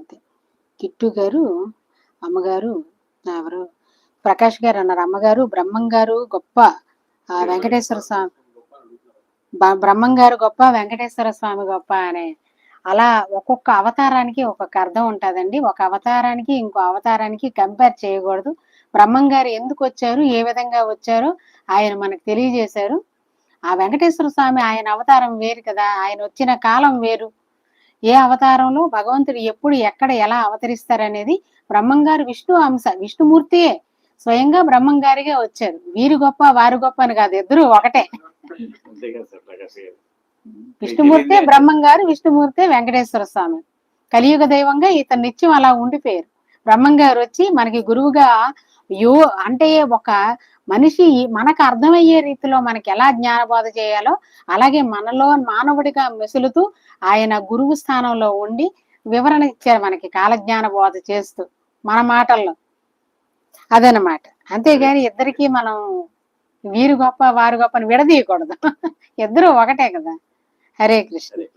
అంతే కిట్టు గారు అమ్మగారు ఎవరు? ప్రకాష్ గారు అన్నారు. అమ్మగారు బ్రహ్మం గారు గొప్ప వెంకటేశ్వర స్వామి బ్రహ్మం గారు గొప్ప వెంకటేశ్వర స్వామి గొప్ప అనే. అలా ఒక్కొక్క అవతారానికి ఒక్కొక్క అర్థం ఉంటుందండి. ఒక అవతారానికి ఇంకో అవతారానికి కంపేర్ చేయకూడదు. బ్రహ్మం గారు ఎందుకు వచ్చారు? ఏ విధంగా వచ్చారో? ఆయన మనకు తెలియజేశారు. ఆ వెంకటేశ్వర స్వామి ఆయన అవతారం వేరు కదా. ఆయన వచ్చిన కాలం వేరు. ఏ అవతారంలో భగవంతుడు ఎప్పుడు ఎక్కడ ఎలా అవతరిస్తారనేది బ్రహ్మం గారు విష్ణు అంశ విష్ణుమూర్తియే. స్వయంగా బ్రహ్మం గారిగా వచ్చారు. వీరు గొప్ప వారు గొప్ప అని కాదు ఇద్దరు ఒకటే. విష్ణుమూర్తి బ్రహ్మం గారు విష్ణుమూర్తి వెంకటేశ్వర స్వామి. కలియుగ దైవంగా ఇతను నిత్యం అలా ఉండిపోయారు. బ్రహ్మం గారు వచ్చి మనకి గురువుగా యో అంటే ఒక మనిషి మనకు అర్థమయ్యే రీతిలో మనకి ఎలా జ్ఞానబోధ చేయాలో అలాగే మనలో మానవుడిగా మెసులుతూ ఆయన గురువు స్థానంలో ఉండి వివరణ ఇచ్చారు మనకి కాలజ్ఞాన బోధ చేస్తూ మన మాటల్లో. అదనమాట అంతేగాని ఇద్దరికి మనం వీరు గొప్ప వారు గొప్ప అని విడదీయకూడదు. ఇద్దరు ఒకటే కదా. హరే కృష్ణ. హరే కృష్ణ